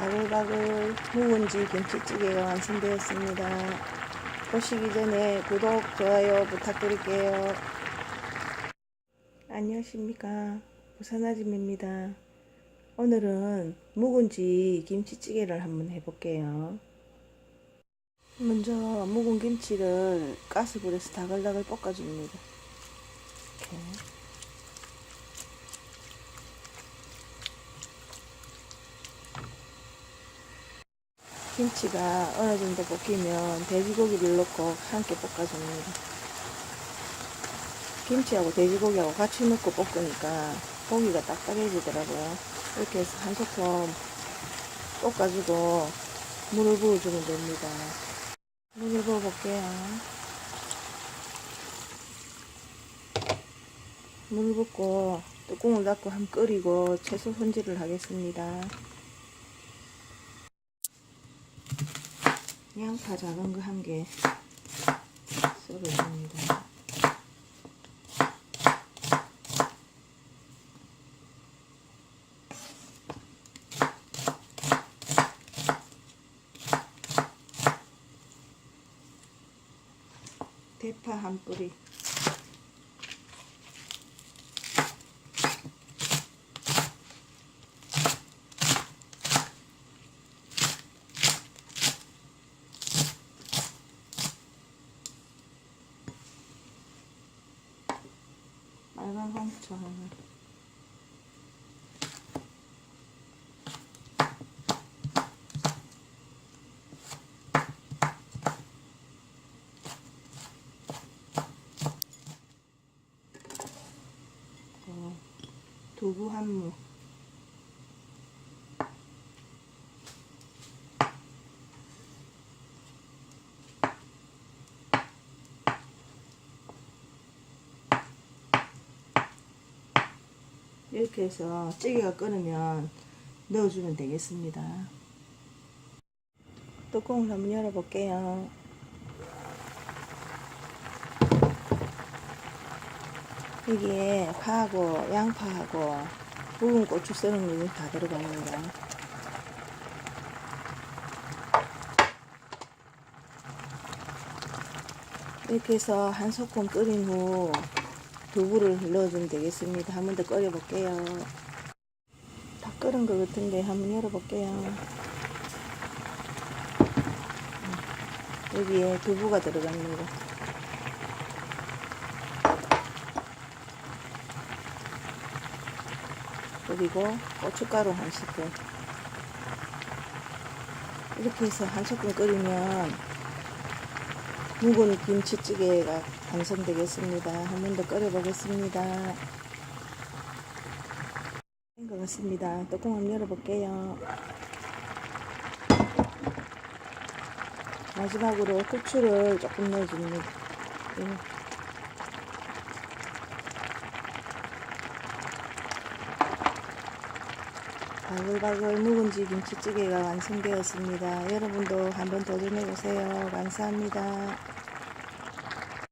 바글바글 묵은지 김치찌개가 완성되었습니다. 보시기 전에 구독, 좋아요 부탁드릴게요. 안녕하십니까. 부산아줌입니다. 오늘은 묵은지 김치찌개를 한번 해볼게요. 먼저 묵은 김치를 가스불에서 다글다글 볶아줍니다. 이렇게. 김치가 어느 정도 볶이면 돼지고기를 넣고 함께 볶아줍니다. 김치하고 돼지고기하고 같이 넣고 볶으니까 고기가 딱딱해지더라고요. 이렇게 해서 한 소끔 볶아주고 물을 부어주면 됩니다. 물을 부어볼게요. 물을 붓고 뚜껑을 닫고 한 끓이고 채소 손질을 하겠습니다. 양파 작은 거 한 개 썰어줍니다. 대파 한 뿌리 빨간 어, 두부 한 무. 이렇게 해서 찌개가 끓으면 넣어주면 되겠습니다. 뚜껑을 한번 열어볼게요. 여기에 파하고 양파하고 묵은 고추 썰은 거다 들어갑니다. 이렇게 해서 한 소끔 끓인 후 두부를 넣어주면 되겠습니다. 한 번 더 끓여볼게요. 다 끓은 것 같은데 한번 열어볼게요. 여기에 두부가 들어갑니다. 그리고 고춧가루 한 스푼. 이렇게 해서 한 스푼 끓이면 묵은 김치찌개가 완성되겠습니다. 한 번 더 끓여보겠습니다. 된것 같습니다. 뚜껑 한번 열어볼게요. 마지막으로 고추를 조금 넣어줍니다. 바글바글 묵은지 김치찌개가 완성되었습니다. 여러분도 한번 도전해보세요. 감사합니다.